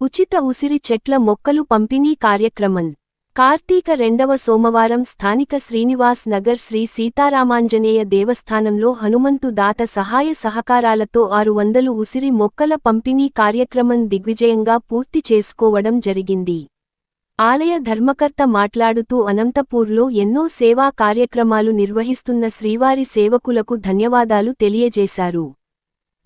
ఉచిత ఉసిరి చెట్ల మొక్కలు పంపిణీ కార్యక్రమం. కార్తీక రెండవ సోమవారం స్థానిక శ్రీనివాస్ నగర్ శ్రీ సీతారామాంజనేయ దేవస్థానంలో హనుమంతు దాత సహాయ సహకారాలతో ఆరు వందలు ఉసిరి మొక్కల పంపిణీ కార్యక్రమం దిగ్విజయంగా పూర్తి చేసుకోవడం జరిగింది. ఆలయ ధర్మకర్త మాట్లాడుతూ అనంతపూర్లో ఎన్నో సేవా కార్యక్రమాలు నిర్వహిస్తున్న శ్రీవారి సేవకులకు ధన్యవాదాలు తెలియజేశారు.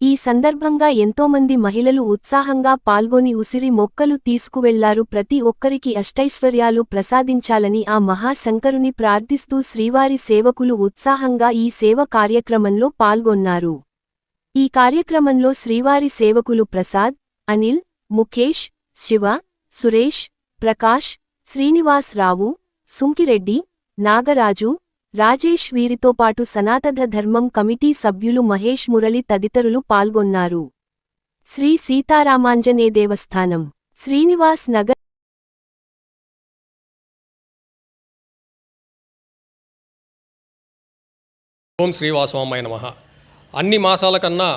ఈ సందర్భంగా ఎంతోమంది మహిళలు ఉత్సాహంగా పాల్గొని ఉసిరి మొక్కలు తీసుకువెళ్ళారు. ప్రతి ఒక్కరికి అష్టైశ్వర్యాలు ప్రసాదించాలని ఆ మహాశంకరుని ప్రార్థిస్తూ శ్రీవారి సేవకులు ఉత్సాహంగా ఈ సేవ కార్యక్రమంలో పాల్గొన్నారు. ఈ కార్యక్రమంలో శ్రీవారి సేవకులు ప్రసాద్ అనిల్ ముఖేష్ శివ సురేష్ ప్రకాష్ శ్రీనివాస్ రావు సుంకిరెడ్డి నాగరాజు రాజేష్ వీరితో పాటు సనాతన ధర్మం కమిటీ సభ్యులు మహేష్ మురళి తదితరులు పాల్గొన్నారు. శ్రీ సీతారామాంజనే దేవస్థానం శ్రీనివాస్ నగర్ ఓం శ్రీవాసవాయ నమ. అన్ని మాసాల కన్నా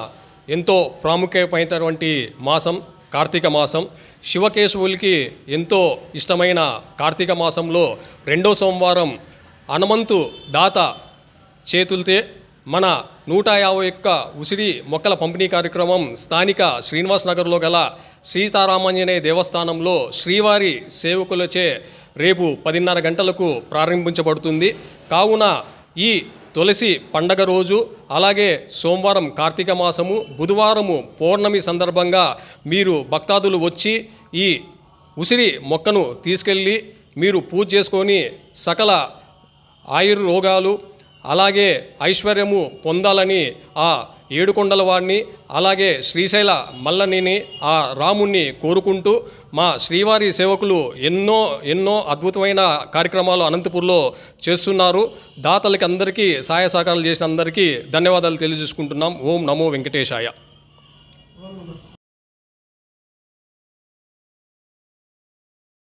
ఎంతో ప్రాముఖ్యమైనటువంటి మాసం కార్తీక మాసం. శివకేశవులకి ఎంతో ఇష్టమైన కార్తీక మాసంలో రెండో సోమవారం హనుమంతు దాత చేతులతే మన నూట యాభై ఒక్క ఉసిరి మొక్కల పంపిణీ కార్యక్రమం స్థానిక శ్రీనివాస్ నగర్లో గల సీతారామాంజనేయ దేవస్థానంలో శ్రీవారి సేవకులచే రేపు పదిన్నర గంటలకు ప్రారంభించబడుతుంది. కావున ఈ తులసి పండగ రోజు అలాగే సోమవారం కార్తీక మాసము బుధవారము పౌర్ణమి సందర్భంగా మీరు భక్తాదులు వచ్చి ఈ ఉసిరి మొక్కను తీసుకెళ్ళి మీరు పూజ చేసుకొని సకల ఆయుర్ రోగాలు అలాగే ఐశ్వర్యము పొందాలని ఆ ఏడుకొండల వాడిని అలాగే శ్రీశైల మల్లనిని ఆ రాముణ్ణి కోరుకుంటూ మా శ్రీవారి సేవకులు ఎన్నో ఎన్నో అద్భుతమైన కార్యక్రమాలు అనంతపూర్లో చేస్తున్నారు. దాతలకి అందరికీ సహాయ సహకారాలు చేసిన అందరికీ ధన్యవాదాలు తెలియజేసుకుంటున్నాం. ఓం నమో వెంకటేశాయ.